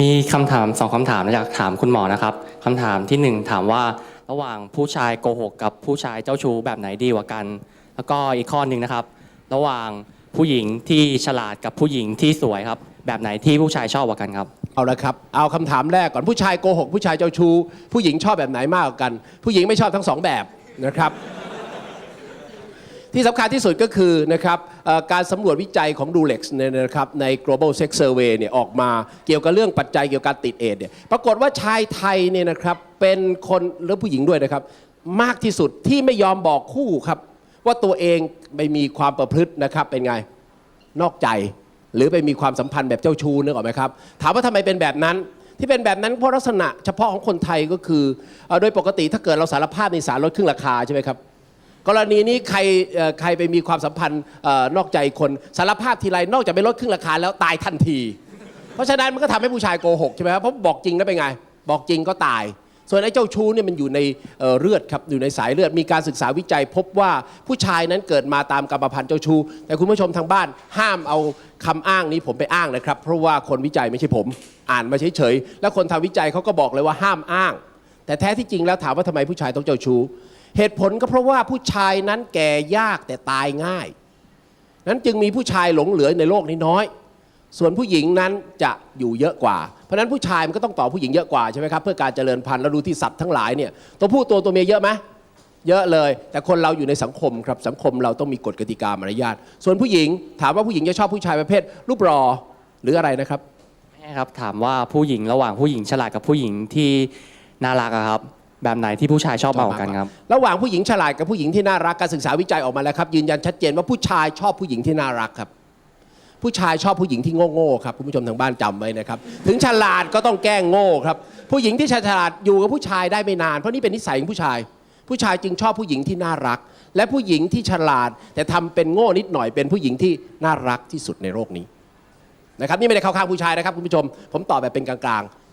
มีคำถามสองคำถามอยากถามคุณหมอนะครับคำถามที่หนึ่งถามว่าระหว่างผู้ชายโกหกกับผู้ชายเจ้าชู้แบบไหนดีกว่ากัน แล้วก็อีกข้อหนึ่งนะครับ ระหว่างผู้หญิงที่ฉลาดกับผู้หญิงที่สวยครับ แบบไหนที่ผู้ชายชอบกว่ากันครับ เอาละครับ เอาคำถามแรกก่อนผู้ชายโกหกผู้ชายเจ้าชู้ผู้หญิงชอบแบบไหนมากกว่ากัน ผู้หญิงไม่ชอบทั้งสองแบบนะครับ ที่สำคัญที่สุดก็คือนะครับการสำรวจวิจัยของดูเล็กเนี่ยนะครับใน global sex survey เนี่ยออกมาเกี่ยวกับเรื่องปัจจัยเกี่ยวกับการติดเอดส์เนี่ยปรากฏว่าชายไทยเนี่ยนะครับเป็นคนหรือผู้หญิงด้วยนะครับ มากที่สุดที่ไม่ยอมบอกคู่ครับ ว่าตัวเองไม่มีความประพฤตินะครับเป็นไงนอกใจหรือไปมีความสัมพันธ์แบบเจ้าชู้นึกออกไหมครับ ถามว่าทำไมเป็นแบบนั้น ที่เป็นแบบนั้นเพราะลักษณะเฉพาะของคนไทยก็คือ โดยปกติถ้าเกิดเราสารภาพในศาลลดครึ่งราคาใช่ไหมครับ กรณีนี้ใครใครไปมีความสัมพันธ์นอกใจคนสารภาพทีไรนอกจากไม่ลดครึ่งราคาแล้วตายทันที เพราะฉะนั้นมันก็ทำให้ผู้ชายโกหกใช่ไหมครับเพราะบอกจริงแล้วเป็นไง บอกจริงก็ตาย ส่วนไอ้เจ้าชู้เนี่ยมันอยู่ในเเลือดครับอยู่ในสายเลือดมีการศึกษาวิจัย พบว่าผู้ชายนั้นเกิดมาตามกรรมพันธุ์เจ้าชู้แต่คุณผู้ชมทางบ้านห้ามเอาคำอ้างนี้ผมไปอ้างนะครับ เพราะว่าคนวิจัยไม่ใช่ผม อ่านมาเฉยๆแล้วคนทำวิจัยเขาก็บอกเลยว่าห้ามอ้าง แต่แท้ที่จริงแล้วถามว่าทำไมผู้ชายต้องเจ้าชู้ เหตุผลก็เพราะว่าผู้ชายนั้นแก่ยากแต่ตายง่าย นั้นจึงมีผู้ชายหลงเหลือในโลกนี้น้อย ส่วนผู้หญิงนั้นจะอยู่เยอะกว่า เพราะนั้นผู้ชายมันก็ต้องต่อผู้หญิงเยอะกว่าใช่ไหมครับเพื่อการเจริญพันธุ์แล้วดูที่สัตว์ทั้งหลายเนี่ยตัวผู้ตัวตัวเมียเยอะไหมเยอะเลย แต่คนเราอยู่ในสังคมครับสังคมเราต้องมีกฎกติกามารยาทส่วนผู้หญิงถามว่าผู้หญิงจะชอบผู้ชายประเภทรูปรอหรืออะไรนะครับไม่ใช่ครับถามว่าผู้หญิงระหว่างผู้หญิงฉลาดกับผู้หญิงที่น่ารักอะครับ แบบไหนที่ผู้ชายชอบมากกว่ากันครับ ระหว่างผู้หญิงฉลาดกับผู้หญิงที่น่ารักการศึกษาวิจัยออกมาแล้วครับยืนยันชัดเจนว่าผู้ชายชอบผู้หญิงที่น่ารักครับ ผู้ชายชอบผู้หญิงที่โง่ๆครับคุณผู้ชมทางบ้านจำไว้นะครับ ถึงฉลาดก็ต้องแกล้งโง่ครับผู้หญิงที่ฉลาดอยู่กับผู้ชายได้ไม่นานเพราะนี่เป็นนิสัยของผู้ชาย ผู้ชายจึงชอบผู้หญิงที่น่ารัก และผู้หญิงที่ฉลาด แต่ทำเป็นโง่นิดหน่อยเป็นผู้หญิงที่น่ารักที่สุดในโลกนี้นะครับนี่ไม่ได้เข้าข้างผู้ชายนะครับคุณผู้ชม ผมตอบแบบเป็นกลางๆ